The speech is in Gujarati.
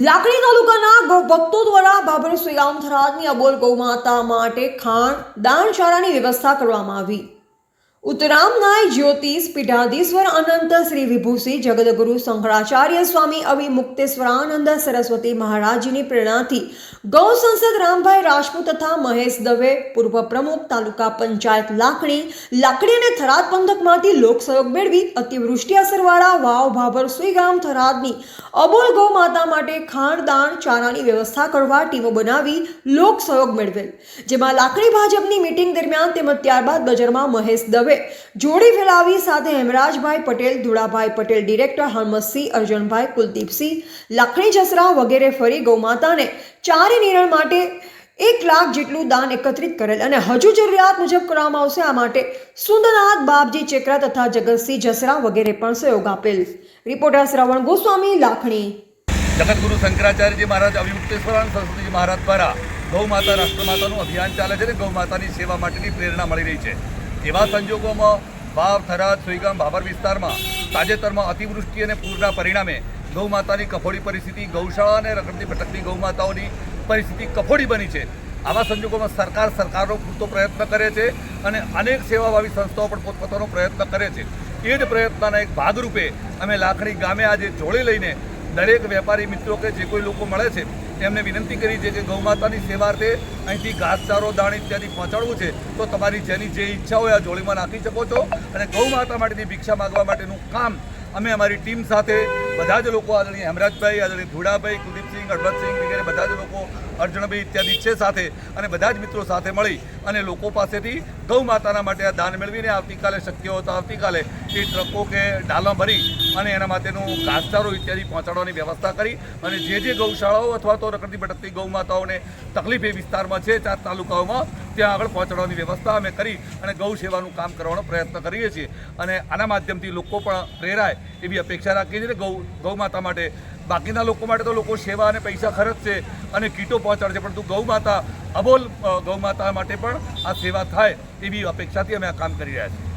લાકડી તાલુકાના ભક્તો દ્વારા બાબર શ્રીરામ થરાદની અબોલ ગૌમાતા માટે ખાણ દાન ચારાની વ્યવસ્થા કરવામાં આવી. ઉત્તરામનાય જ્યોતિષ પીઠાધીશ્વર અનંત શ્રી વિભૂષી જગદગુરુ શંકરાચાર્ય સ્વામી અવિમુક્તેશ્વરાનંદ સરસ્વતી મહારાજની પ્રેરણાથી ગૌ સંસદ રામભાઈ રાજપૂત તથા મહેશ દવે પૂર્વ પ્રમુખ તાલુકા પંચાયત લાકડી લાકડી અને થરાદ પંથકમાંથી લોકસહયોગ મેળવી અતિવૃષ્ટિ અસરવાળા વાવ ભાભર સુઈગામ થરાદની અબોલ ગૌ માતા માટે ખાણ, દાણ, ચારાની વ્યવસ્થા કરવા ટીમો બનાવી લોક સહયોગ મેળવેલ. જેમાં લાકડી ભાજપની મિટિંગ દરમિયાન તેમજ ત્યારબાદ બજારમાં મહેશ દવે જોડી ફેલાવી સાથે હેમરાજભાઈ પટેલ, ધુળાભાઈ પટેલ ડિરેક્ટર હરમતસિંહ, અર્જનભાઈ, કુલદીપસિંહ, લખણી જસરા વગેરે ફરી ગૌમાતાને ચારે નિરણ માટે એક લાખ જેટલું દાન એકત્રિત કરેલ અને હજુ જરૂરિયાત મુજબ કરવામાં આવશે. આ માટે સુંદરનાથ, બાપજી, ચેકરા તથા જગતસિંહ જસરા વગેરે પણ સહયોગ આપેલ. રિપોર્ટર શ્રવણ ગોસ્વામી, લાખણી. જગતગુરુ શંકરાચાર્યજી મહારાજ અવિમુક્તેશ્વરાનંદ સરસ્વતીજી મહારાજ દ્વારા ગૌ માતા રાષ્ટ્રમાતાનું અભિયાન ચાલે છે અને ગૌ માતાની સેવા માટેની પ્રેરણા મળી રહી છે. એવા સંજોગોમાં વાવ થરાદ, સુઈગામ, ભાભર વિસ્તારમાં તાજેતરમાં અતિવૃષ્ટિ અને પૂરના પરિણામે ગૌ માતાની કફોડી પરિસ્થિતિ, ગૌશાળા અને રખડતી ભટકતી ગૌ માતાઓની પરિસ્થિતિ કફોડી બની છે. આવા સંજોગોમાં સરકાર સરકારનો પૂરતો પ્રયત્ન કરે છે અને અનેક સેવાભાવી સંસ્થાઓ પણ પોતપોતાનો પ્રયત્ન કરે છે. એ જ પ્રયત્નના એક ભાગરૂપે અમે લાખણી ગામે આજે જોડી લઈને દરેક વેપારી મિત્રો કે જે કોઈ લોકો મળે છે એમને વિનંતી કરી છે કે ગૌમાતાની સેવાર્થે અહીંથી ઘાસચારો, દાણ ઇત્યાદિ પહોંચાડવું છે. તો તમારી જેની જે ઈચ્છા હોય આ જોડીમાં નાખી શકો છો. અને ગૌમાતા માટેની ભિક્ષા માગવા માટેનું કામ અમે અમારી ટીમ સાથે બધા જ લોકો આદરણીય હેમરાજભાઈ, આદરણીય ધુડાભાઈ, કુલદીપસિંહ હળવદસિંહ વગેરે બધા જ લોકો, અર્જુનભાઈ ઇત્યાદિ છે સાથે અને બધા જ મિત્રો સાથે મળી અને લોકો પાસેથી ગૌ માતાના માટે આ દાન મેળવીને આવતીકાલે શક્ય હોય તો આવતીકાલે એ ટ્રકો કે ડાલા ભરી અને એના માટેનું ઘાસચારો ઇત્યાદિ પહોંચાડવાની વ્યવસ્થા કરી અને જે જે ગૌશાળાઓ અથવા તો રખડતી ભટકતી ગૌ માતાઓને તકલીફ એ વિસ્તારમાં છે ચાર તાલુકાઓમાં ત્યાં આગળ પહોંચાડવાની વ્યવસ્થા અમે કરી અને ગૌ સેવાનું કામ કરવાનો પ્રયત્ન કરીએ છીએ. અને આના માધ્યમથી લોકો પણ પ્રેરાય એવી અપેક્ષા રાખીએ છીએ ગૌ ગૌ માતા માટે. બાકીના લોકો માટે તો લોકો સેવા અને પૈસા ખર્ચશે અને કીટો પહોંચાડશે, પરંતુ ગૌ માતા અબોલ ગૌ માતા માટે પણ આ સેવા થાય એવી અપેક્ષાથી અમે આ કામ કરી રહ્યા છીએ.